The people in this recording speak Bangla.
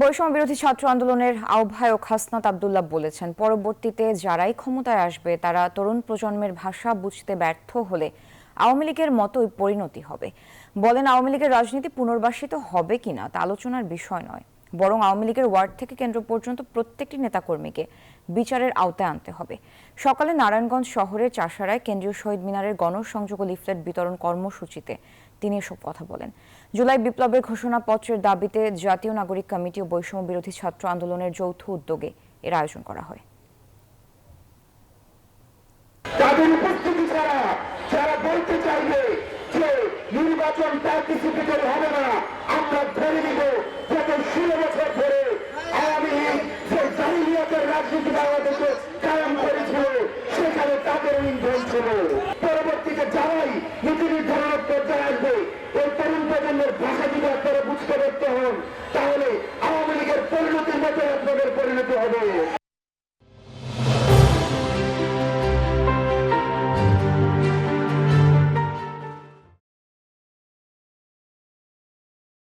বৈষম্য বিরোধী ছাত্র আন্দোলনের আহ্বায়ক হাসনাত আবদুল্লাহ বলেছেন, পরবর্তীতে যারাই ক্ষমতায় আসবে, তারা তরুণ প্রজন্মের ভাষা বুঝতে ব্যর্থ হলে আওয়ামী লীগের মতোই পরিণতি হবে। বলেন, আওয়ামী লীগের রাজনীতি পুনর্বাসিত হবে কিনা তা আলোচনার বিষয় নয়। বরং আওয়ামী লীগের ওয়ার্ড থেকে কেন্দ্র পর্যন্ত প্রত্যেকটি নেতাকর্মীকে বিচারের আওতায় আনতে হবে। সকালে নারায়ণগঞ্জ শহরের চাষারায় কেন্দ্রীয় শহীদ মিনারের গণসংযোগ লিফলেট বিতরণ কর্মসূচিতে তিনি এসব কথা বলেন। জুলাই বিপ্লবের ঘোষণাপত্রের দাবিতে জাতীয় নাগরিক কমিটি ও বৈষম্য বিরোধী ছাত্র আন্দোলনের যৌথ উদ্যোগে এর আয়োজন করা হয়। তাদের উপস্থিতি ছাড়া যারা বলতে চাইবে যে নির্বাচন পার্টিসিপেটেড রাজনীতি বাংলাদেশে কায়েম করেছিল, সেখানে তাদের ইন্ধন ছিল। পরবর্তীতে যারাই নীতি নির্ধারণের পর্যায়ে আসবে, এই তরুণ প্রজন্মের ভাষা যদি আপনারা বুঝতে পারতে হন, তাহলে আওয়ামী লীগের পরিণতির মতো আপনাদের পরিণতি হবে।